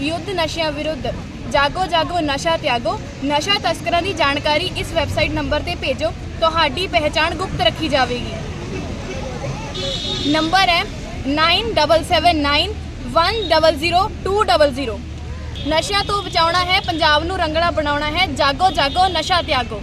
ਯੁੱਧ ਨਸ਼ਿਆਂ ਵਿਰੁੱਧ। ਜਾਗੋ ਜਾਗੋ ਨਸ਼ਾ ਤਿਆਗੋ। ਨਸ਼ਾ ਤਸਕਰਾਂ ਦੀ ਜਾਣਕਾਰੀ ਇਸ ਵੈਬਸਾਈਟ ਨੰਬਰ ਤੇ ਭੇਜੋ। ਤੁਹਾਡੀ ਪਹਿਚਾਣ ਗੁਪਤ ਰੱਖੀ ਜਾਵੇਗੀ। ਨੰਬਰ ਹੈ 9779100200 ਨਸ਼ਿਆਂ ਤੋਂ ਬਚਾਉਣਾ ਹੈ, ਪੰਜਾਬ ਨੂੰ ਰੰਗਣਾ ਬਣਾਉਣਾ ਹੈ। ਜਾਗੋ ਜਾਗੋ ਨਸ਼ਾ ਤਿਆਗੋ।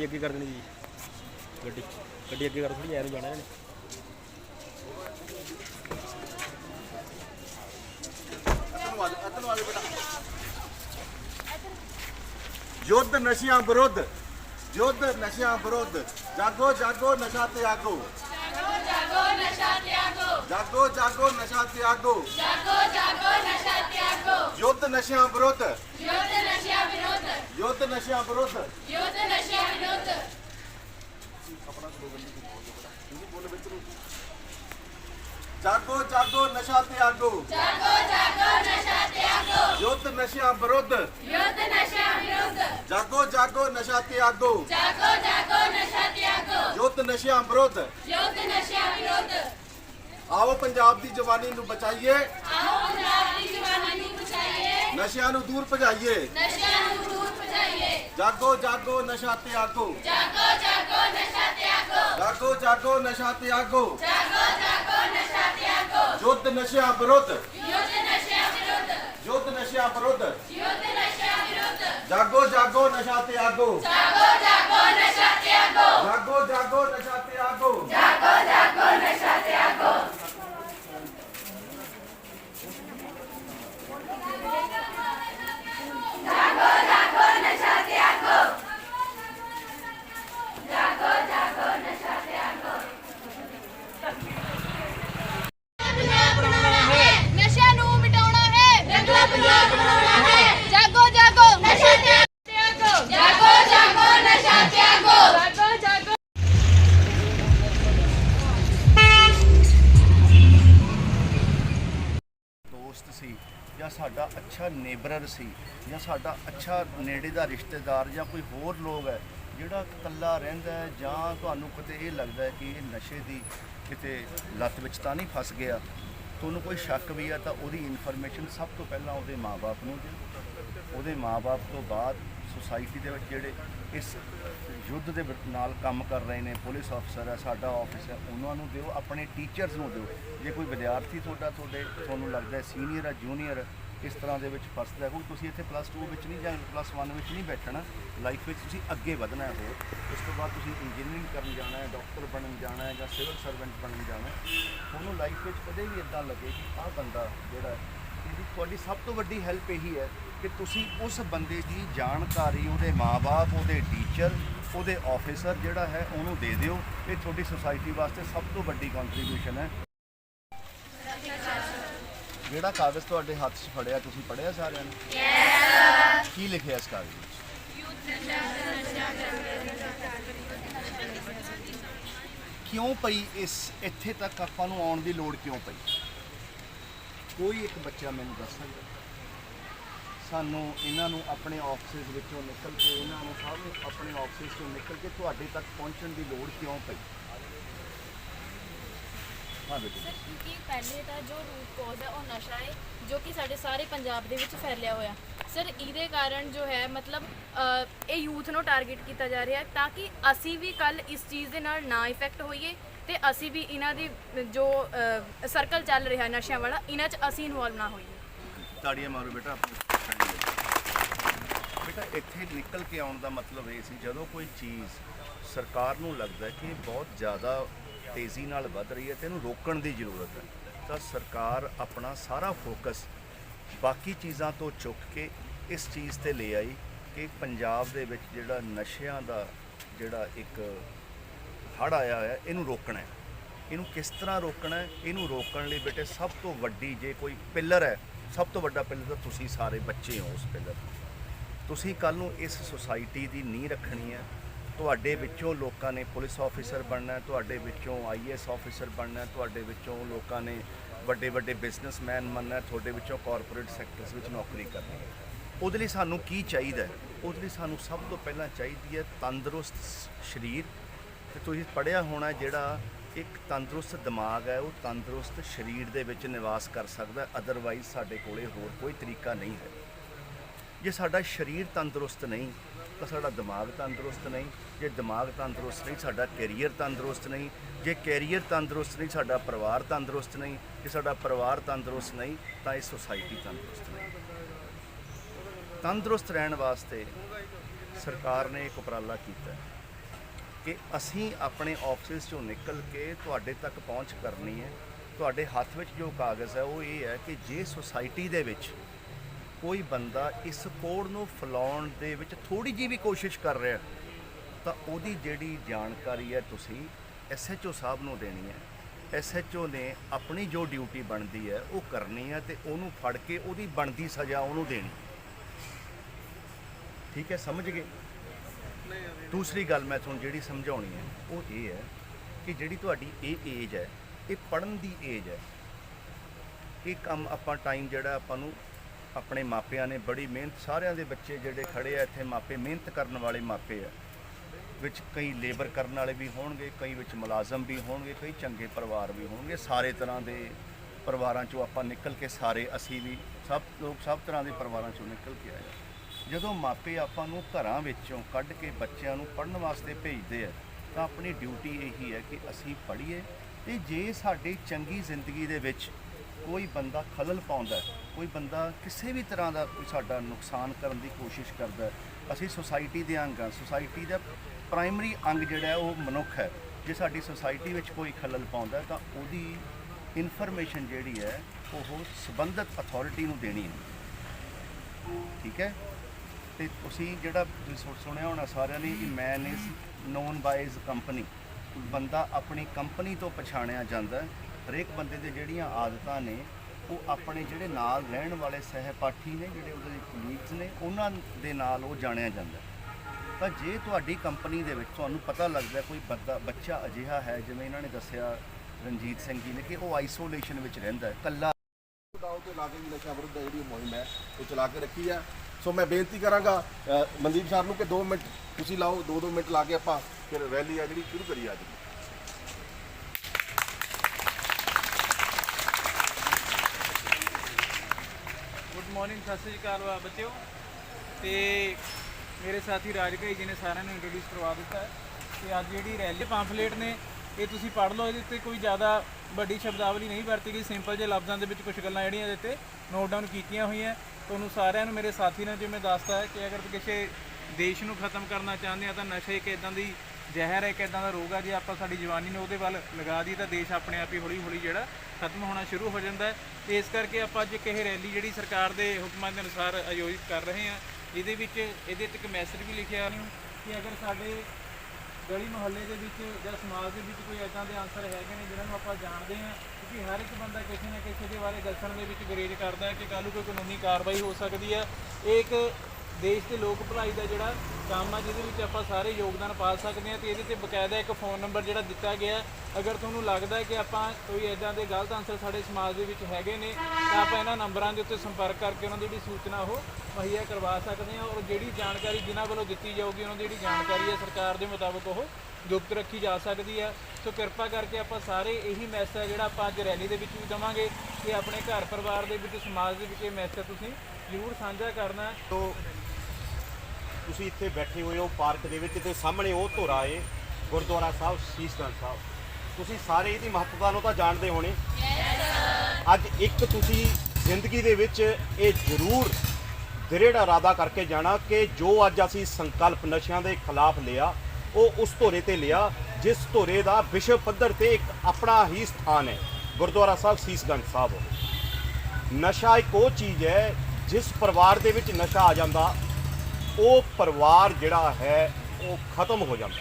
ਗੱਡੀ ਅੱਗੇ ਕਰ ਦੇਣੀ ਜੀ। ਗੱਡੀ ਗੱਡੀ ਅੱਗੇ ਕਰ ਥੋੜੀ ਐਰ ਜਾਣਾ ਇਹਨੇ। ਯੁੱਧ ਨਸ਼ਿਆਂ ਵਿਰੁੱਧ ਯੁੱਧ ਨਸ਼ਿਆਂ ਵਿਰੁੱਧ। ਜਾਗੋ ਜਾਗੋ ਨਸ਼ਾ ਤਿਆਗੋ ਜਾਗੋ ਜਾਗੋ ਨਸ਼ਾ ਤਿਆਗੋ। ਜਾਗੋ ਜਾਗੋ ਨਸ਼ਾ ਤਿਆਗੋ। ਜਾਗੋ ਜਾਗੋ ਨਸ਼ਾ ਤਿਆਗੋ। ਯੁੱਧ ਨਸ਼ਿਆਂ ਵਿਰੁੱਧ। ਯੁੱਧ ਨਸ਼ਿਆਂ ਵਿਰੁੱਧ। ਯੁੱਧ ਨਸ਼ਿਆਂ ਵਿਰੁੱਧ। ਜਾਗੋ ਜਾਗੋ ਨਸ਼ਾ ਤਿਆਗੋ। ਜਾਗੋ ਜਾਗੋ ਨਸ਼ਾ ਤਿਆਗੋ। ਯੁੱਧ ਨਸ਼ਿਆਂ ਵਿਰੁੱਧ। ਯੁੱਧ ਨਸ਼ਿਆਂ ਵਿਰੁੱਧ। ਜਾਗੋ ਜਾਗੋ ਨਸ਼ਾ ਤਿਆਗੋ। ਜਾਗੋ ਜਾਗੋ ਨਸ਼ਾ ਤਿਆਗੋ। ਯੁੱਧ ਨਸ਼ਿਆਂ ਵਿਰੁੱਧ। ਯੁੱਧ ਨਸ਼ਿਆਂ ਵਿਰੁੱਧ। ਆਓ ਪੰਜਾਬ ਦੀ ਜਵਾਨੀ ਨੂੰ ਬਚਾਈਏ। ਆਓ ਪੰਜਾਬ ਦੀ ਜਵਾਨੀ ਨੂੰ ਬਚਾਈਏ। ਨਸ਼ਿਆਂ ਨੂੰ ਦੂਰ ਭਜਾਈਏ। ਨਸ਼ਿਆਂ ਨੂੰ ਦੂਰ ਭਜਾਈਏ ਜਾਗੋ ਜਾਗੋ ਨਸ਼ਾ ਤਿਆਗੋ। ਜਾਗੋ ਜਾਗੋ ਨਸ਼ਾ ਤਿਆਗੋ। ਜਾਗੋ ਜਾਗੋ ਨਸ਼ਾ ਤਿਆਗੋ। ਯੁੱਧ ਨਸ਼ਿਆਂ ਵਿਰੁੱਧ। ਯੁੱਧ ਨਸ਼ਿਆਂ ਵਿਰੁੱਧ। ਯੁੱਧ ਨਸ਼ਿਆਂ ਵਿਰੁੱਧ। ਯੁੱਧ ਨਸ਼ਿਆਂ ਵਿਰੁੱਧ। ਜਾਗੋ ਜਾਗੋ ਨਸ਼ਾ ਤਿਆਗੋ। ਜਾਗੋ ਜਾਗੋ ਨੇਬਰਰ ਸੀ ਜਾਂ ਸਾਡਾ ਅੱਛਾ ਨੇੜੇ ਦਾ ਰਿਸ਼ਤੇਦਾਰ ਜਾਂ ਕੋਈ ਹੋਰ ਲੋਕ ਹੈ, ਜਿਹੜਾ ਇਕੱਲਾ ਰਹਿੰਦਾ ਹੈ ਜਾਂ ਤੁਹਾਨੂੰ ਕਿਤੇ ਇਹ ਲੱਗਦਾ ਹੈ ਕਿ ਇਹ ਨਸ਼ੇ ਦੀ ਕਿਤੇ ਲੱਤ ਵਿੱਚ ਤਾਂ ਨਹੀਂ ਫਸ ਗਿਆ, ਤੁਹਾਨੂੰ ਕੋਈ ਸ਼ੱਕ ਵੀ ਆ ਤਾਂ ਉਹਦੀ ਇਨਫੋਰਮੇਸ਼ਨ ਸਭ ਤੋਂ ਪਹਿਲਾਂ ਉਹਦੇ ਮਾਪੇ ਨੂੰ ਦਿਓ। ਉਹਦੇ ਮਾਪੇ ਤੋਂ ਬਾਅਦ ਸੁਸਾਇਟੀ ਦੇ ਵਿੱਚ ਜਿਹੜੇ ਇਸ ਯੁੱਧ ਦੇ ਨਾਲ ਕੰਮ ਕਰ ਰਹੇ ਨੇ ਪੁਲਿਸ ਅਫਸਰ ਹੈ, ਸਾਡਾ ਆਫਿਸ ਹੈ, ਉਹਨਾਂ ਨੂੰ ਦਿਓ, ਆਪਣੇ ਟੀਚਰਸ ਨੂੰ ਦਿਓ। ਜੇ ਕੋਈ ਵਿਦਿਆਰਥੀ ਤੁਹਾਡਾ, ਤੁਹਾਡੇ, ਤੁਹਾਨੂੰ ਲੱਗਦਾ ਸੀਨੀਅਰ ਹੈ ਜੂਨੀਅਰ ਇਸ ਤਰ੍ਹਾਂ ਦੇ ਵਿੱਚ ਫਸਦਾ ਹੈ? ਕਿਉਂਕਿ ਤੁਸੀਂ ਇੱਥੇ ਪਲੱਸ 2 ਵਿੱਚ ਨਹੀਂ ਜਾਂ ਪਲੱਸ 1 ਵਿੱਚ ਨਹੀਂ ਬੈਠਣਾ ਲਾਈਫ ਵਿੱਚ ਤੁਸੀਂ ਅੱਗੇ ਵਧਣਾ ਹੈ। ਹੋਰ ਉਸ ਤੋਂ ਬਾਅਦ ਤੁਸੀਂ ਇੰਜੀਨੀਅਰਿੰਗ ਕਰਨ ਜਾਣਾ ਹੈ ਡਾਕਟਰ ਬਣਨ ਜਾਣਾ ਹੈ ਜਾਂ ਸਿਵਲ ਸਰਵੈਂਟ ਬਣਨ ਜਾਣਾ ਹੈ। ਤੁਹਾਨੂੰ ਲਾਈਫ ਵਿੱਚ ਕਦੇ ਵੀ ਇਦਾਂ ਲੱਗੇ ਕਿ ਆਹ ਬੰਦਾ ਜਿਹੜਾ ਇਹਦੀ ਤੁਹਾਡੀ ਸਭ ਤੋਂ ਵੱਡੀ ਹੈਲਪ ਇਹੀ ਹੈ ਕਿ ਤੁਸੀਂ ਉਸ ਬੰਦੇ ਦੀ ਜਾਣਕਾਰੀ, ਉਹਦੇ ਮਾਪੇ ਉਹਦੇ ਟੀਚਰ ਉਹਦੇ ਆਫੀਸਰ ਜਿਹੜਾ ਹੈ, ਉਹਨੂੰ ਦੇ ਦਿਓ। ਇਹ ਤੁਹਾਡੀ ਸੁਸਾਇਟੀ ਵਾਸਤੇ ਸਭ ਤੋਂ ਵੱਡੀ ਕੰਟਰੀਬਿਊਸ਼ਨ ਹੈ। ਜਿਹੜਾ ਕਾਗਜ਼ ਤੁਹਾਡੇ ਹੱਥ 'ਚ ਫੜਿਆ? ਤੁਸੀਂ ਪੜਿਆ ਸਾਰਿਆਂ ਨੇ? ਯੈਸ ਕੀ ਲਿਖਿਆ ਇਸ ਕਾਗਜ਼ ਵਿੱਚ? ਕਿਉਂ ਪਈ ਇਸ? ਇੱਥੇ ਤੱਕ ਆਪਾਂ ਨੂੰ ਆਉਣ ਦੀ ਲੋੜ ਕਿਉਂ ਪਈ? ਕੋਈ ਇੱਕ ਬੱਚਾ ਮੈਨੂੰ ਦੱਸ ਸਕਦਾ? ਸਾਨੂੰ ਇਹਨਾਂ ਨੂੰ ਆਪਣੇ ਆਫਿਸਿਸ ਵਿੱਚੋਂ ਨਿਕਲ ਕੇ ਇਹਨਾਂ ਨੂੰ ਸਭ ਨੂੰ ਆਪਣੇ ਆਫਿਸਿਸ ਤੋਂ ਨਿਕਲ ਕੇ ਤੁਹਾਡੇ ਤੱਕ ਪਹੁੰਚਣ ਦੀ ਲੋੜ ਕਿਉਂ ਪਈ? ਹਾਂ ਬੇਟੇ ਕਿਉਂਕਿ ਪਹਿਲੇ ਤਾਂ ਜੋ ਰੂਟ ਕੋਜ਼ ਹੈ ਉਹ ਨਸ਼ਾ ਹੈ ਜੋ ਕਿ ਸਾਡੇ ਸਾਰੇ ਪੰਜਾਬ ਦੇ ਵਿੱਚ ਫੈਲਿਆ ਹੋਇਆ। ਸਰ ਇਹਦੇ ਕਾਰਨ ਜੋ ਹੈ ਮਤਲਬ ਅ, ਇਹ ਯੂਥ ਨੂੰ ਟਾਰਗੇਟ ਕੀਤਾ ਜਾ ਰਿਹਾ ਹੈ ਤਾਂ ਕਿ ਅਸੀਂ ਵੀ ਕੱਲ ਇਸ ਚੀਜ਼ ਦੇ ਨਾਲ ਨਾ ਇਫੈਕਟ ਹੋਈਏ ਤੇ ਅਸੀਂ ਵੀ ਇਹਨਾਂ ਦੀ ਜੋ ਸਰਕਲ ਚੱਲ ਰਿਹਾ ਨਸ਼ਿਆਂ ਵਾਲਾ ਇਹਨਾਂ 'ਚ ਅਸੀਂ ਇਨਵੋਲਵ ਨਾ ਹੋਈਏ। ਤਾੜੀਆਂ ਮਾਰੋ ਬੇਟਾ ਆਪਣੇ friend ਲਈ। ਬੇਟਾ ਇੱਥੇ ਨਿਕਲ ਕੇ ਆਉਣ ਦਾ ਮਤਲਬ ਇਹ ਸੀ ਜਦੋਂ ਕੋਈ ਚੀਜ਼ ਸਰਕਾਰ ਨੂੰ ਲੱਗਦਾ ਹੈ ਕਿ ਇਹ ਬਹੁਤ ਜ਼ਿਆਦਾ ਤੇਜ਼ੀ ਨਾਲ ਵੱਧ ਰਹੀ ਹੈ ਤੇ ਇਹਨੂੰ ਰੋਕਣ ਦੀ ਜ਼ਰੂਰਤ ਹੈ। ਤਾਂ ਸਰਕਾਰ ਆਪਣਾ ਸਾਰਾ ਫੋਕਸ ਬਾਕੀ ਚੀਜ਼ਾਂ ਤੋਂ ਚੁੱਕ ਕੇ ਇਸ ਚੀਜ਼ ਤੇ ਲੈ ਆਈ ਕਿ ਪੰਜਾਬ ਦੇ ਵਿੱਚ ਜਿਹੜਾ ਨਸ਼ਿਆਂ ਦਾ ਜਿਹੜਾ ਇੱਕ ਹੜ ਆਇਆ ਹੋਇਆ, ਇਹਨੂੰ ਰੋਕਣਾ ਹੈ। ਇਹਨੂੰ ਕਿਸ ਤਰ੍ਹਾਂ ਰੋਕਣਾ ਹੈ? ਇਹਨੂੰ ਰੋਕਣ ਲਈ ਬੇਟੇ ਸਭ ਤੋਂ ਵੱਡੀ ਜੇ ਕੋਈ ਪਿੱਲਰ ਹੈ, ਸਭ ਤੋਂ ਵੱਡਾ ਪਿੱਲਰ ਤਾਂ ਤੁਸੀਂ ਸਾਰੇ ਬੱਚੇ ਹੋ ਉਸ ਪਿੱਲਰ ਤੁਸੀਂ ਕੱਲ ਨੂੰ ਇਸ ਸੁਸਾਇਟੀ ਦੀ ਨੀਂਹ ਰੱਖਣੀ ਹੈ ਤੁਹਾਡੇ ਵਿੱਚੋਂ ਲੋਕਾਂ ਨੇ ਪੁਲਿਸ ਆਫੀਸਰ ਬਣਨਾ ਹੈ, ਤੁਹਾਡੇ ਵਿੱਚੋਂ ਆਈਐਸ ਆਫੀਸਰ ਬਣਨਾ ਹੈ, ਤੁਹਾਡੇ ਵਿੱਚੋਂ ਲੋਕਾਂ ਨੇ ਵੱਡੇ ਵੱਡੇ ਬਿਜ਼ਨਸਮੈਨ ਬਣਨਾ ਹੈ, ਤੁਹਾਡੇ ਵਿੱਚੋਂ ਕਾਰਪੋਰੇਟ ਸੈਕਟਰਸ ਵਿੱਚ ਨੌਕਰੀ ਕਰਨੀ ਹੈ। ਉਹਦੇ ਲਈ ਸਾਨੂੰ ਕੀ ਚਾਹੀਦਾ ਹੈ? ਉਹਦੇ ਲਈ ਸਾਨੂੰ ਸਭ ਤੋਂ ਪਹਿਲਾਂ ਚਾਹੀਦੀ ਹੈ ਤੰਦਰੁਸਤ ਸਰੀਰ। ਤੇ ਤੁਸੀਂ ਪੜਿਆ ਹੋਣਾ ਜਿਹੜਾ ਇੱਕ ਤੰਦਰੁਸਤ ਦਿਮਾਗ ਹੈ, ਉਹ ਤੰਦਰੁਸਤ ਸਰੀਰ ਦੇ ਵਿੱਚ ਨਿਵਾਸ ਕਰ ਸਕਦਾ ਅਦਰਵਾਈਜ਼ ਸਾਡੇ ਕੋਲੇ ਹੋਰ ਕੋਈ ਤਰੀਕਾ ਨਹੀਂ ਹੈ। ਜੇ ਸਾਡਾ ਸਰੀਰ ਤੰਦਰੁਸਤ ਨਹੀਂ, ਤਾਂ ਸਾਡਾ ਦਿਮਾਗ ਤੰਦਰੁਸਤ ਨਹੀਂ। ਜੇ ਦਿਮਾਗ ਤੰਦਰੁਸਤ ਨਹੀਂ, ਸਾਡਾ ਕੈਰੀਅਰ ਤੰਦਰੁਸਤ ਨਹੀਂ। ਜੇ ਕੈਰੀਅਰ ਤੰਦਰੁਸਤ ਨਹੀਂ, ਸਾਡਾ ਪਰਿਵਾਰ ਤੰਦਰੁਸਤ ਨਹੀਂ। ਜੇ ਸਾਡਾ ਪਰਿਵਾਰ ਤੰਦਰੁਸਤ ਨਹੀਂ, ਤਾਂ ਇਹ ਸੁਸਾਇਟੀ ਤੰਦਰੁਸਤ ਨਹੀਂ। ਤੰਦਰੁਸਤ ਰਹਿਣ ਵਾਸਤੇ ਸਰਕਾਰ ਨੇ ਇੱਕ ਉਪਰਾਲਾ ਕੀਤਾ ਕਿ ਅਸੀਂ ਆਪਣੇ ਆਫਿਸ ਚੋਂ ਨਿਕਲ ਕੇ ਤੁਹਾਡੇ ਤੱਕ ਪਹੁੰਚ ਕਰਨੀ ਹੈ। ਤੁਹਾਡੇ ਹੱਥ ਵਿੱਚ ਜੋ ਕਾਗਜ਼ ਹੈ, ਉਹ ਇਹ ਹੈ ਕਿ ਜੇ ਸੁਸਾਇਟੀ ਦੇ ਵਿੱਚ ਕੋਈ ਬੰਦਾ ਇਸ ਕੋਡ ਨੂੰ ਫੈਲਾਉਣ ਦੇ ਵਿੱਚ ਥੋੜੀ ਜਿਹੀ ਵੀ ਕੋਸ਼ਿਸ਼ ਕਰ ਰਿਹਾ ਤਾਂ ਉਹਦੀ ਜਿਹੜੀ ਜਾਣਕਾਰੀ ਹੈ ਤੁਸੀਂ ਐਸਐਚਓ ਸਾਹਿਬ ਨੂੰ ਦੇਣੀ ਹੈ। ਐਸਐਚਓ ਨੇ ਆਪਣੀ ਜੋ ਡਿਊਟੀ ਬਣਦੀ ਹੈ, ਉਹ ਕਰਨੀ ਹੈ ਤੇ ਉਹਨੂੰ ਫੜ ਕੇ ਉਹਦੀ ਬਣਦੀ ਸਜ਼ਾ ਉਹਨੂੰ ਦੇਣੀ ਠੀਕ ਹੈ, ਸਮਝ ਗਏ? ਦੂਸਰੀ ਗੱਲ ਮੈਂ ਤੁਹਾਨੂੰ ਜਿਹੜੀ ਸਮਝਾਉਣੀ ਹੈ, ਉਹ ਇਹ ਹੈ ਕਿ ਜਿਹੜੀ ਤੁਹਾਡੀ ਇਹ ਏਜ ਹੈ, ਇਹ ਪੜਨ ਦੀ ਏਜ ਹੈ। ਇਹ ਕੰਮ ਆਪਾਂ ਟਾਈਮ ਜਿਹੜਾ ਆਪਾਂ ਨੂੰ ਆਪਣੇ ਮਾਪਿਆਂ ਨੇ ਬੜੀ ਮਿਹਨਤ, ਸਾਰਿਆਂ ਦੇ ਬੱਚੇ ਜਿਹੜੇ ਖੜੇ ਆ ਇੱਥੇ ਮਾਪੇ ਮਿਹਨਤ ਕਰਨ ਵਾਲੇ ਮਾਪੇ ਆ ਵਿੱਚ ਕਈ ਲੇਬਰ ਕਰਨ ਵਾਲੇ ਵੀ ਹੋਣਗੇ, ਕਈ ਵਿੱਚ ਮੁਲਾਜ਼ਮ ਵੀ ਹੋਣਗੇ, ਕਈ ਚੰਗੇ ਪਰਿਵਾਰ ਵੀ ਹੋਣਗੇ ਸਾਰੇ ਤਰ੍ਹਾਂ ਦੇ ਪਰਿਵਾਰਾਂ ਚੋਂ ਆਪਾਂ ਨਿਕਲ ਕੇ ਸਾਰੇ, ਅਸੀਂ ਵੀ ਸਭ ਲੋਕ ਸਭ ਤਰ੍ਹਾਂ ਦੇ ਪਰਿਵਾਰਾਂ ਚੋਂ ਨਿਕਲ ਕੇ ਆਏ ਆ। ਜਦੋਂ ਮਾਪੇ ਆਪਾਂ ਨੂੰ ਘਰਾਂ ਵਿੱਚੋਂ ਕੱਢ ਕੇ ਬੱਚਿਆਂ ਨੂੰ ਪੜ੍ਹਨ ਵਾਸਤੇ ਭੇਜਦੇ ਆ, ਤਾਂ ਆਪਣੀ ਡਿਊਟੀ ਇਹੀ ਹੈ ਕਿ ਅਸੀਂ ਪੜ੍ਹੀਏ ਤੇ ਜੇ ਸਾਡੀ ਚੰਗੀ ਜ਼ਿੰਦਗੀ ਦੇ ਵਿੱਚ ਕੋਈ ਬੰਦਾ ਖਲਲ ਪਾਉਂਦਾ ਕੋਈ ਬੰਦਾ ਕਿਸੇ ਵੀ ਤਰ੍ਹਾਂ ਦਾ ਕੋਈ ਸਾਡਾ ਨੁਕਸਾਨ ਕਰਨ ਦੀ ਕੋਸ਼ਿਸ਼ ਕਰਦਾ ਅਸੀਂ ਸੁਸਾਇਟੀ ਦੇ ਅੰਗ ਹਾਂ ਸੁਸਾਇਟੀ ਦਾ ਪ੍ਰਾਇਮਰੀ ਅੰਗ ਜਿਹੜਾ ਉਹ ਮਨੁੱਖ ਹੈ। ਜੇ ਸਾਡੀ ਸੁਸਾਇਟੀ ਵਿੱਚ ਕੋਈ ਖਲਲ ਪਾਉਂਦਾ ਤਾਂ ਉਹਦੀ ਇਨਫੋਰਮੇਸ਼ਨ ਜਿਹੜੀ ਹੈ, ਉਹ ਸਬੰਧਤ ਅਥਾਰਟੀ ਨੂੰ ਦੇਣੀ ਹੈ। ਠੀਕ ਹੈ? ਤੇ ਤੁਸੀਂ ਜਿਹੜਾ ਤੁਸੀਂ ਸੁਣਿਆ ਹੋਣਾ ਸਾਰਿਆਂ ਨੇ ਕਿ man is known by his company ਬੰਦਾ ਆਪਣੀ ਕੰਪਨੀ ਤੋਂ ਪਛਾਣਿਆ ਜਾਂਦਾ ਹਰੇਕ ਬੰਦੇ ਦੇ ਜਿਹੜੀਆਂ ਆਦਤਾਂ ਨੇ, ਉਹ ਆਪਣੇ ਜਿਹੜੇ ਨਾਲ ਰਹਿਣ ਵਾਲੇ ਸਹਿਪਾਠੀ ਨੇ, ਜਿਹੜੇ ਉਹਦੇ ਕੋਲੀਗਸ ਨੇ, ਉਹਨਾਂ ਦੇ ਨਾਲ ਉਹ ਜਾਣਿਆ ਜਾਂਦਾ ਤਾਂ ਜੇ ਤੁਹਾਡੀ ਕੰਪਨੀ ਦੇ ਵਿੱਚ ਤੁਹਾਨੂੰ ਪਤਾ ਲੱਗਦਾ ਕੋਈ ਬੰਦਾ, ਬੱਚਾ ਅਜਿਹਾ ਹੈ, ਜਿਵੇਂ ਇਹਨਾਂ ਨੇ ਦੱਸਿਆ ਰਣਜੀਤ ਸਿੰਘ ਜੀ ਨੇ ਕਿ ਉਹ ਆਈਸੋਲੇਸ਼ਨ ਵਿੱਚ ਰਹਿੰਦਾ ਹੈ, ਇਕੱਲਾ। ਦਾਅ ਤੇ ਲਾ ਕੇ ਨਸ਼ਾ ਵਿਰੁੱਧ ਜਿਹੜੀ ਮੁਹਿੰਮ ਹੈ, ਉਹ ਚਲਾ ਕੇ ਰੱਖੀ ਹੈ। ਸੋ ਮੈਂ ਬੇਨਤੀ ਕਰਾਂਗਾ ਮਨਦੀਪ ਸਾਹਿਬ ਨੂੰ ਕਿ 2 ਮਿੰਟ ਤੁਸੀਂ ਲਾਓ 2-2 ਮਿੰਟ ਲਾ ਕੇ ਆਪਾਂ ਫਿਰ ਰੈਲੀ ਆ ਜਿਹੜੀ ਸ਼ੁਰੂ ਕਰੀ ਅੱਜ ਮਾਰਨਿੰਗ ਸਤਿ ਸ੍ਰੀ ਅਕਾਲ ਵਾ ਬੱਚਿਓ। ਤੇ ਮੇਰੇ ਸਾਥੀ ਰਾਜ ਭਾਈ ਜੀ ਨੇ ਸਾਰਿਆਂ ਨੂੰ ਇੰਟਰੋਡਿਊਸ ਕਰਵਾ ਦਿੱਤਾ ਹੈ। ਤੇ ਅੱਜ ਜਿਹੜੀ ਰੈਲੀ ਪੰਫਲੇਟ ਨੇ, ਇਹ ਤੁਸੀਂ ਪੜ੍ਹ ਲਓ, ਇਹਦੇ ਉੱਤੇ ਕੋਈ ਜ਼ਿਆਦਾ ਵੱਡੀ ਸ਼ਬਦਾਵਲੀ ਨਹੀਂ ਵਰਤੀ ਗਈ। ਸਿੰਪਲ ਜਿਹੇ ਲਫ਼ਜ਼ਾਂ ਦੇ ਵਿੱਚ ਕੁਝ ਗੱਲਾਂ ਜਿਹੜੀਆਂ ਇਹਦੇ ਤੇ ਨੋਟ ਡਾਊਨ ਕੀਤੀਆਂ ਹੋਈਆਂ। ਤੁਹਾਨੂੰ ਸਾਰਿਆਂ ਨੂੰ ਮੇਰੇ ਸਾਥੀ ਨੇ ਜਿਵੇਂ ਦੱਸਤਾ ਹੈ ਕਿ ਅਗਰ ਕਿਸੇ ਦੇਸ਼ ਨੂੰ ਖਤਮ ਕਰਨਾ ਚਾਹੁੰਦੇ ਆ ਤਾਂ ਨਸ਼ੇ ਇੱਕ ਇਦਾਂ ਦੀ ਜ਼ਹਿਰ ਹੈ ਇੱਕ ਇਦਾਂ ਦਾ ਰੋਗ ਆ ਜੇ ਆਪਾਂ ਸਾਡੀ ਜਵਾਨੀ ਨੂੰ ਉਹਦੇ ਵੱਲ ਲਗਾ ਦਈਏ ਤਾਂ ਦੇਸ਼ ਆਪਣੇ ਆਪ ਹੀ ਹੌਲੀ ਹੌਲੀ ਜਿਹੜਾ ਖਤਮ ਹੋਣਾ ਸ਼ੁਰੂ ਹੋ ਜਾਂਦਾ ਹੈ। ਤੇ ਇਸ ਕਰਕੇ ਆਪਾਂ ਅੱਜ ਇੱਕ ਇਹ ਰੈਲੀ ਜਿਹੜੀ ਸਰਕਾਰ ਦੇ ਹੁਕਮਾਂ ਦੇ ਅਨੁਸਾਰ ਆਯੋਜਿਤ ਕਰ ਰਹੇ ਹਾਂ, ਇਹਦੇ ਵਿੱਚ ਇਹਦੇ ਤੇ ਇੱਕ ਮੈਸੇਜ ਵੀ ਲਿਖਿਆ ਨੂੰ ਕਿ ਅਗਰ ਸਾਡੇ ਗਲੀ ਮੁਹੱਲੇ ਦੇ ਵਿੱਚ ਜਾਂ ਸਮਾਜ ਦੇ ਵਿੱਚ ਕੋਈ ਇਦਾਂ ਦੇ ਆਨਸਰ ਹੈਗੇ ਨੇ ਜਿਹਨਾਂ ਨੂੰ ਆਪਾਂ ਜਾਣਦੇ ਹਾਂ, ਕਿਉਂਕਿ ਹਰ ਇੱਕ ਬੰਦਾ ਕਿਸੇ ਨਾ ਕਿਸੇ ਦੇ ਬਾਰੇ ਦੱਸਣ ਦੇ ਵਿੱਚ ਗਰੇਜ ਕਰਦਾ ਹੈ ਕਿ ਕੱਲ੍ਹ ਨੂੰ ਕੋਈ ਕਾਨੂੰਨੀ ਕਾਰਵਾਈ ਹੋ ਸਕਦੀ ਹੈ। ਇਹ ਇੱਕ ਦੇਸ਼ ਦੇ ਲੋਕ ਭਲਾਈ ਦਾ ਜਿਹੜਾ ਕੰਮ ਆ, ਜਿਹਦੇ ਵਿੱਚ ਆਪਾਂ ਸਾਰੇ ਯੋਗਦਾਨ ਪਾ ਸਕਦੇ ਹਾਂ ਤੇ ਇਹਦੇ ਤੇ ਬਕਾਇਦਾ ਇੱਕ ਫੋਨ ਨੰਬਰ ਜਿਹੜਾ ਦਿੱਤਾ ਗਿਆ ਅਗਰ ਤੁਹਾਨੂੰ ਲੱਗਦਾ ਹੈ ਕਿ ਆਪਾਂ ਕੋਈ ਇਦਾਂ ਦੇ ਗਲਤ ਆਨਸਰ ਸਾਡੇ ਸਮਾਜ ਦੇ ਵਿੱਚ ਹੈਗੇ ਨੇ, ਤਾਂ ਆਪਾਂ ਇਹਨਾਂ ਨੰਬਰਾਂ ਦੇ ਉੱਤੇ ਸੰਪਰਕ ਕਰਕੇ ਉਹਨਾਂ ਦੀ ਜਿਹੜੀ ਸੂਚਨਾ ਉਹ ਮੁਹੱਈਆ ਕਰਵਾ ਸਕਦੇ ਹਾਂ ਔਰ ਜਿਹੜੀ ਜਾਣਕਾਰੀ ਜਿਨ੍ਹਾਂ ਵੱਲੋਂ ਦਿੱਤੀ ਜਾਊਗੀ, ਉਹਨਾਂ ਦੀ ਜਿਹੜੀ ਜਾਣਕਾਰੀ ਹੈ ਸਰਕਾਰ ਦੇ ਮੁਤਾਬਕ ਉਹ ਗੁਪਤ ਰੱਖੀ ਜਾ ਸਕਦੀ ਹੈ। ਸੋ ਕਿਰਪਾ ਕਰਕੇ ਆਪਾਂ ਸਾਰੇ ਇਹੀ ਮੈਸੇਜ ਜਿਹੜਾ ਆਪਾਂ ਅੱਜ ਰੈਲੀ ਦੇ ਵਿੱਚ ਵੀ ਦਵਾਂਗੇ ਕਿ ਆਪਣੇ ਘਰ ਪਰਿਵਾਰ ਦੇ ਵਿੱਚ, ਸਮਾਜ ਦੇ ਵਿੱਚ ਇਹ ਮੈਸੇਜ ਤੁਸੀਂ ਜ਼ਰੂਰ ਸਾਂਝਾ ਕਰਨਾ ਹੈ। ਤੁਸੀਂ ਇੱਥੇ ਬੈਠੇ ਹੋਏ ਹੋ ਪਾਰਕ ਦੇ ਵਿੱਚ ਤੇ ਸਾਹਮਣੇ ਉਹ ਧੁਰਾ ਏ, ਗੁਰਦੁਆਰਾ ਸਾਹਿਬ, ਸ਼ੀਸ਼ਗੰਜ ਸਾਹਿਬ। ਤੁਸੀਂ ਸਾਰੇ ਇਹਦੀ ਮਹੱਤਤਾ ਨੂੰ ਤਾਂ ਜਾਣਦੇ ਹੋਣੇ। ਅੱਜ ਇੱਕ ਤੁਸੀਂ ਜ਼ਿੰਦਗੀ ਦੇ ਵਿੱਚ ਇਹ ਜ਼ਰੂਰ ਦ੍ਰਿੜ ਇਰਾਦਾ ਕਰਕੇ ਜਾਣਾ ਕਿ ਜੋ ਅੱਜ ਅਸੀਂ ਸੰਕਲਪ ਨਸ਼ਿਆਂ ਦੇ ਖਿਲਾਫ ਲਿਆ, ਉਹ ਉਸ ਧੋਰੇ ਤੇ ਲਿਆ, ਜਿਸ ਧੋਰੇ ਦਾ ਵਿਸ਼ਵ ਪੱਧਰ ਤੇ ਇੱਕ ਆਪਣਾ ਹੀ ਸਥਾਨ ਹੈ, ਗੁਰਦੁਆਰਾ ਸਾਹਿਬ, ਸੀਸਗੰਜ ਸਾਹਿਬ। ਨਸ਼ਾ ਇੱਕ ਉਹ ਚੀਜ਼ ਹੈ, ਜਿਸ ਪਰਿਵਾਰ ਦੇ ਵਿੱਚ ਨਸ਼ਾ ਆ ਜਾਂਦਾ ਉਹ ਪਰਿਵਾਰ ਜਿਹੜਾ ਹੈ, ਉਹ ਖਤਮ ਹੋ ਜਾਂਦਾ।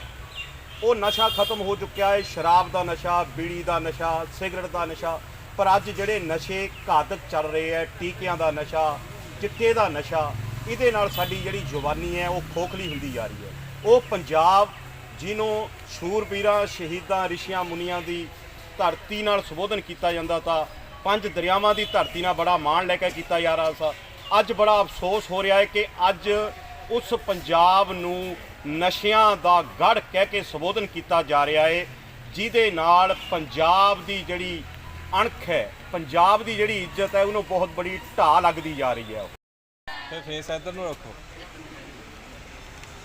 ਉਹ ਨਸ਼ਾ ਖਤਮ ਹੋ ਚੁੱਕਿਆ ਹੈ, ਸ਼ਰਾਬ ਦਾ ਨਸ਼ਾ, ਬੀੜੀ ਦਾ ਨਸ਼ਾ, ਸਿਗਰਟ ਦਾ ਨਸ਼ਾ। ਪਰ ਅੱਜ ਜਿਹੜੇ ਨਸ਼ੇ ਘਾਤਕ ਚੱਲ ਰਹੇ ਹੈ, ਟੀਕਿਆਂ ਦਾ ਨਸ਼ਾ, ਚਿੱਟੇ ਦਾ ਨਸ਼ਾ, ਇਹਦੇ ਨਾਲ ਸਾਡੀ ਜਿਹੜੀ ਜਵਾਨੀ ਹੈ, ਉਹ ਖੋਖਲੀ ਹੁੰਦੀ ਜਾ ਰਹੀ ਹੈ। ਉਹ ਪੰਜਾਬ ਜਿਹਨੂੰ ਸ਼ੂਰਬੀਰਾਂ ਸ਼ਹੀਦਾਂ, ਰਿਸ਼ੀਆਂ, ਮੁਨੀਆਂ ਦੀ ਧਰਤੀ ਨਾਲ ਸੰਬੋਧਨ ਕੀਤਾ ਜਾਂਦਾ ਤਾਂ ਪੰਜ ਦਰਿਆਵਾਂ ਦੀ ਧਰਤੀ ਨਾਲ ਬੜਾ ਮਾਣ ਲੈ ਕੇ ਕੀਤਾ ਜਾ ਰਿਹਾ ਸੀ। ਅੱਜ ਬੜਾ ਅਫਸੋਸ ਹੋ ਰਿਹਾ ਹੈ ਕਿ ਅੱਜ ਉਸ ਪੰਜਾਬ ਨੂੰ ਨਸ਼ਿਆਂ ਦਾ ਗੜ ਕਹਿ ਕੇ ਸੰਬੋਧਨ ਕੀਤਾ ਜਾ ਰਿਹਾ ਹੈ ਜਿਹਦੇ ਨਾਲ ਪੰਜਾਬ ਦੀ ਜਿਹੜੀ ਅਣਖ ਹੈ ਪੰਜਾਬ ਦੀ ਜਿਹੜੀ ਇੱਜ਼ਤ ਹੈ ਉਹਨੂੰ ਬਹੁਤ ਬੜੀ ਢਾਹ ਲੱਗਦੀ ਜਾ ਰਹੀ ਹੈ। ਫਿਰ ਫੇਸ ਇੱਧਰ ਨੂੰ ਰੱਖੋ।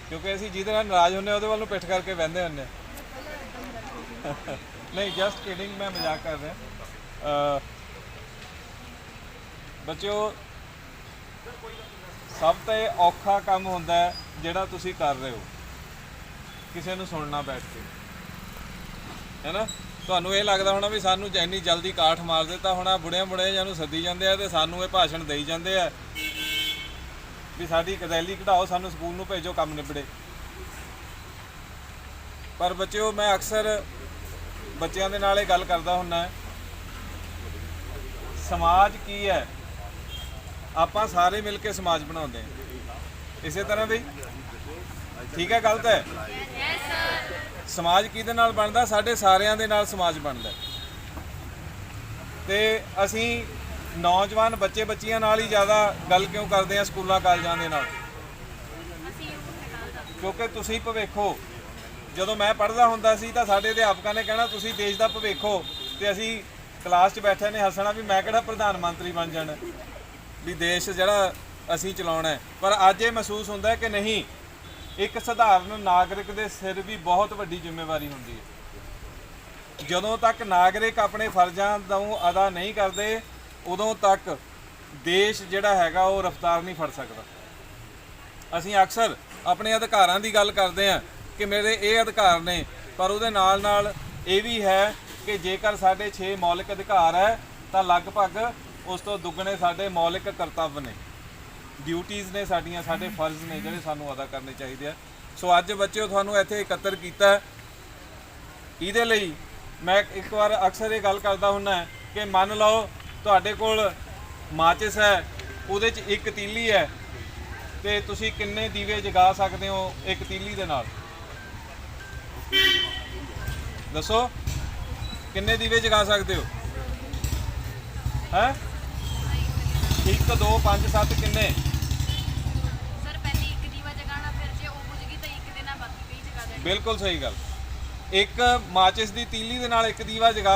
ਕਿਉਂਕਿ ਅਸੀਂ ਜਿਹਦੇ ਨਾਲ ਨਾਰਾਜ਼ ਹੁੰਨੇ ਉਹਦੇ ਵੱਲ ਨੂੰ ਪਿੱਠ ਕਰਕੇ ਬਹਿੰਦੇ ਹੁੰਨੇ ਨਹੀਂ ਜਸਟ ਕਿਡਿੰਗ ਮੈਂ ਮਜ਼ਾਕ ਕਰ ਰਿਹਾ। ਅਹ, ਬੱਚਿਓ ਸਭ ਤੋਂ ਔਖਾ ਕੰਮ ਹੁੰਦਾ ਹੈ ਜਿਹੜਾ ਤੁਸੀਂ ਕਰ ਰਹੇ ਹੋ। ਕਿਸੇ ਨੂੰ ਸੁਣਨਾ ਬੈਠ ਕੇ। ਹੈਨਾ? ਤੁਹਾਨੂੰ ਇਹ ਲੱਗਦਾ ਹੋਣਾ ਵੀ ਸਾਨੂੰ ਇੰਨੀ ਜਲਦੀ ਕਾਠ ਮਾਰ ਦਿੱਤਾ ਹੋਣਾ, ਬੁੜਿਆਂ ਬੁੜਿਆਂ ਜਾਂ ਨੂੰ ਸੱਦੀ ਜਾਂਦੇ ਆ ਤੇ ਸਾਨੂੰ ਇਹ ਭਾਸ਼ਣ ਦੇਈ ਜਾਂਦੇ ਆ ਵੀ ਸਾਡੀ ਰੈਲੀ ਕਢਾਓ, ਸਾਨੂੰ ਸਕੂਲ ਨੂੰ ਭੇਜੋ ਕੰਮ ਨਿਬੜੇ। ਪਰ ਬੱਚਿਓ, ਮੈਂ ਅਕਸਰ ਬੱਚਿਆਂ ਦੇ ਨਾਲ ਇਹ ਗੱਲ ਕਰਦਾ ਹੁੰਨਾ ਸਮਾਜ ਕੀ ਹੈ? ਆਪਾਂ ਸਾਰੇ ਮਿਲ ਕੇ ਸਮਾਜ ਬਣਾਉਂਦੇ ਹਾਂ। ਇਸੇ ਤਰ੍ਹਾਂ ਵੀ ਠੀਕ ਹੈ, ਗਲਤ ਹੈ? ਸਮਾਜ ਕਿਹਦੇ ਨਾਲ ਬਣਦਾ? ਸਾਡੇ ਸਾਰਿਆਂ ਦੇ ਨਾਲ ਸਮਾਜ ਬਣਦਾ ਤੇ ਅਸੀਂ ਨੌਜਵਾਨ ਬੱਚੇ ਬੱਚੀਆਂ ਨਾਲ ਹੀ ਜ਼ਿਆਦਾ ਗੱਲ ਕਿਉਂ ਕਰਦੇ ਆ ਸਕੂਲਾਂ, ਕਾਲਜਾਂ ਦੇ ਨਾਲ? ਕਿਉਂਕਿ ਤੁਸੀਂ ਭਵਿੱਖੋ। ਜਦੋਂ ਮੈਂ ਪੜ੍ਹਦਾ ਹੁੰਦਾ ਸੀ ਤਾਂ ਸਾਡੇ ਅਧਿਆਪਕਾਂ ਨੇ ਕਹਿਣਾ, ਤੁਸੀਂ ਦੇਸ਼ ਦਾ ਭਵਿੱਖ। ਹੋ ਤੇ ਅਸੀਂ ਕਲਾਸ 'ਚ ਬੈਠੇ ਨੇ, ਹੱਸਣਾ ਵੀ ਮੈਂ ਕਿਹੜਾ ਪ੍ਰਧਾਨ ਮੰਤਰੀ ਬਣ ਜਾਣਾ? ਵੀ ਦੇਸ਼ ਜਿਹੜਾ ਅਸੀਂ ਚਲਾਉਣਾ ਹੈ। ਪਰ ਅੱਜ ਇਹ ਮਹਿਸੂਸ ਹੁੰਦਾ ਹੈ ਕਿ ਨਹੀਂ, ਇੱਕ ਸਧਾਰਨ ਨਾਗਰਿਕ ਦੇ ਸਿਰ ਵੀ ਬਹੁਤ ਵੱਡੀ ਜ਼ਿੰਮੇਵਾਰੀ ਹੁੰਦੀ ਹੈ। ਜਦੋਂ ਤੱਕ ਨਾਗਰਿਕ ਆਪਣੇ ਫਰਜ਼ਾਂ ਨੂੰ ਅਦਾ ਨਹੀਂ ਕਰਦੇ, ਉਦੋਂ ਤੱਕ ਦੇਸ਼ ਜਿਹੜਾ ਹੈਗਾ ਉਹ ਰਫ਼ਤਾਰ ਨਹੀਂ ਫੜ ਸਕਦਾ। ਅਸੀਂ ਅਕਸਰ ਆਪਣੇ ਅਧਿਕਾਰਾਂ ਦੀ ਗੱਲ ਕਰਦੇ ਹਾਂ ਕਿ ਮੇਰੇ ਇਹ ਅਧਿਕਾਰ ਨੇ, ਪਰ ਉਹਦੇ ਨਾਲ ਨਾਲ ਇਹ ਵੀ ਹੈ ਕਿ ਜੇਕਰ ਸਾਡੇ 6 ਮੌਲਿਕ ਅਧਿਕਾਰ ਹੈ, ਤਾਂ ਲਗਭਗ ਉਸ ਤੋਂ ਦੁੱਗਣੇ ਸਾਡੇ ਮੌਲਿਕ ਕਰਤੱਵ ਨੇ। ਡਿਊਟੀਆਂ ਨੇ ਸਾਡੀਆਂ, ਸਾਡੇ ਫਰਜ਼ ਨੇ ਜਿਹੜੇ ਸਾਨੂੰ ਅਦਾ ਕਰਨੇ ਚਾਹੀਦੇ ਆ। ਸੋ ਅੱਜ ਬੱਚਿਓ, ਤੁਹਾਨੂੰ ਇੱਥੇ ਇਕੱਤਰ ਕੀਤਾ ਇਹਦੇ ਲਈ ਮੈਂ ਇੱਕ ਵਾਰ ਅਕਸਰ ਇਹ ਗੱਲ ਕਰਦਾ ਹੁੰਨਾ ਕਿ ਮੰਨ ਲਓ ਤੁਹਾਡੇ ਕੋਲ ਮਾਚਿਸ ਹੈ, ਉਹਦੇ 'ਚ ਇੱਕ ਤੀਲੀ ਹੈ, ਤੇ ਤੁਸੀਂ ਕਿੰਨੇ ਦੀਵੇ ਜਗਾ ਸਕਦੇ ਹੋ ਇੱਕ ਤੀਲੀ ਦੇ ਨਾਲ? ਦੱਸੋ, ਕਿੰਨੇ ਦੀਵੇ ਜਗਾ ਸਕਦੇ ਹੋ? ਹੈ? 1 2 5 7 ਕਿੰਨੇ? ਸਰ ਪਹਿਲੇ ਇੱਕ ਦੀਵਾ ਜਗਾਉਣਾ ਫਿਰ ਜੇ ਉਹ ਬੁਝ ਗਈ ਤਾਂ ਇੱਕ ਦੇ ਨਾਲ ਬਾਕੀ ਕਈ ਜਗਾ ਦੇਣੀ। ਬਿਲਕੁਲ ਸਹੀ ਗੱਲ। ਇੱਕ ਮਾਚਿਸ ਦੀ ਤੀਲੀ ਦੇ ਨਾਲ ਇੱਕ ਦੀਵਾ ਜਗਾ